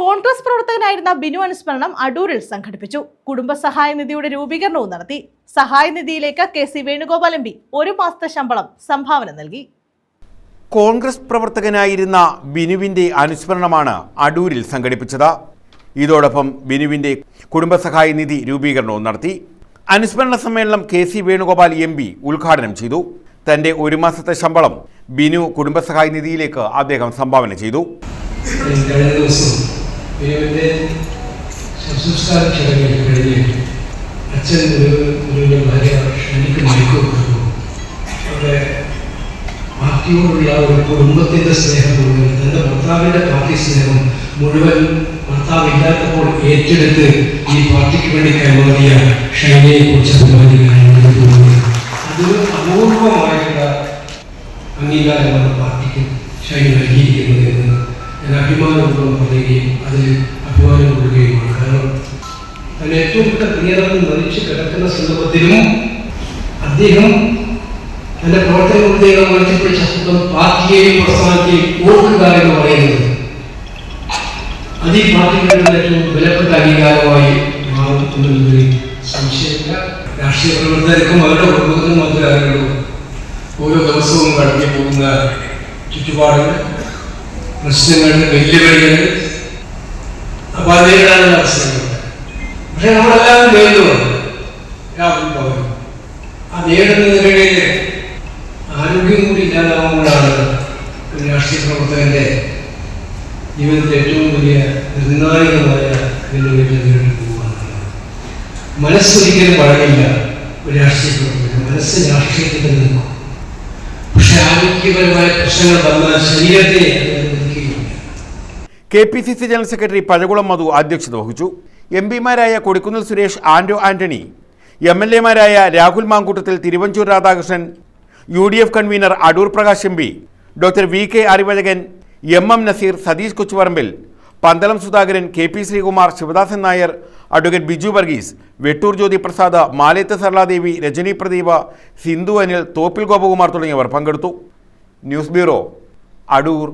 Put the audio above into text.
കോൺഗ്രസ് പ്രവർത്തകനായിരുന്ന ബിനു അനുസ്മരണം അടൂരിൽ സംഘടിപ്പിച്ചു. കുടുംബസഹായ നിധിയുടെ രൂപീകരണവും നടത്തി. സഹായ നിധിയിലേക്ക് K C Venugopal M P ഒരു മാസത്തെ ശമ്പളം സംഭാവന നൽകി. കോൺഗ്രസ് പ്രവർത്തകനായിരുന്ന ബിനുവിന്റെ അനുസ്മരണമാണ് അടൂരിൽ സംഘടിപ്പിച്ചത്. ഇതോടൊപ്പം ബിനുവിന്റെ കുടുംബസഹായ നിധി രൂപീകരണവും നടത്തി. അനുസ്മരണ സമ്മേളനം K C Venugopal M P ഉദ്ഘാടനം ചെയ്തു. തന്റെ ഒരു മാസത്തെ ശമ്പളം ബിനു കുടുംബസഹായ നിധിയിലേക്ക് അദ്ദേഹം സംഭാവന ചെയ്തു. ദൈവത്തിന്റെ ശുശ്രൂഷാ ചടങ്ങിൽ കഴിഞ്ഞ് അച്ഛൻ ഒരു ഭാര്യ ക്ഷണിക്ക് മയക്കു കൊടുത്തു അവിടെ പാർട്ടിയോടുള്ള ഒരു കുടുംബത്തിന്റെ സ്നേഹം മുഴുവൻ തന്റെ ഭർത്താവിന്റെ പാർട്ടി സ്നേഹം മുഴുവൻ ഭർത്താവ് ഇല്ലാത്തപ്പോൾ ഏറ്റെടുത്ത് ഈ പാർട്ടിക്ക് വേണ്ടി കൈമാറിയ ഷൈനയെ കുറിച്ച് അഭിമാനിക്കാനാണ്. അതൊരു അപൂർവമായിട്ടുള്ള അംഗീകാരമാണ് പാർട്ടിക്ക് ഷൈന നൽകിയിരിക്കുന്നത്. എന്ന് ഞാൻ അഭിമാനപൂർവം പറയുകയും അതിൽ അഭിമാനം കൊള്ളുകയുമാണ്. കാരണം അതിന് ഏറ്റവും കൂടുതൽ പ്രിയതം മരിച്ചു കിടക്കുന്ന സന്ദർഭത്തിലും അദ്ദേഹം തന്റെ പ്രവർത്തനങ്ങളുടെ ഉയർത്തിപ്പിടിച്ച ശബ്ദം പാർട്ടിയെയും പ്രസ്ഥാനത്തെയും ഓർക്കുക എന്ന് പറയുന്നത് അത് ഈ പാർട്ടിക്ക് ഏറ്റവും വിലപ്പെട്ട അംഗീകാരമായി മാറും എന്നുള്ളതിൽ സംശയമില്ല. രാഷ്ട്രീയ പ്രവർത്തകർക്കും അവരുടെ കുടുംബത്തിനും മാത്രമേ അറിയുള്ളൂ. ഓരോ ദിവസവും കടന്നു പോകുന്ന ചുറ്റുപാടുകൾ പ്രശ്നങ്ങൾ വെല്ലുവിളികൾ. അപ്പൊ അത് നേരിടാനുള്ള അവസരങ്ങളുണ്ട് പക്ഷെ നമ്മളെല്ലാവരും നേരിടുവാണ് രാഹുൽ പവൻ ആ നേരിടുന്നതിനിടയിൽ ആരോഗ്യം കൂടി ഇല്ലാതാവുമ്പോഴാണ് ഒരു രാഷ്ട്രീയ പ്രവർത്തകന്റെ ജീവിതത്തിലെ ഏറ്റവും വലിയ നിർണായകമായ മനസ്സൊരിക്കലും വളരില്ല ഒരു രാഷ്ട്രീയ പ്രവർത്തകൻ മനസ്സ് രാഷ്ട്രീയത്തിൽ നിൽക്കും പക്ഷെ ആരോഗ്യപരമായ പ്രശ്നങ്ങൾ വന്നാൽ ശരീരത്തെ K P C C general secretary Pazhakulam Madhu അധ്യക്ഷത വഹിച്ചു. എം പിമാരായ Kodikunnil Suresh Anto Antony. M L എമാരായ Rahul Mamkootathil Thiruvanchoor Radhakrishnan. U D F convenor Adoor Prakash M P. Doctor V K Arivazhagan M M Nazeer Satheesh Kochuparambil. Pandalam Sudhakaran K P Sreekumar Sivadasan Nair advocate Biju Varghese Vettoor Jyothi Prasad Malayath Sarladevi Rajani Pradeepa Sindhu Anil Thoppil Gopakumar തുടങ്ങിയവർ പങ്കെടുത്തു. News bureau Adoor.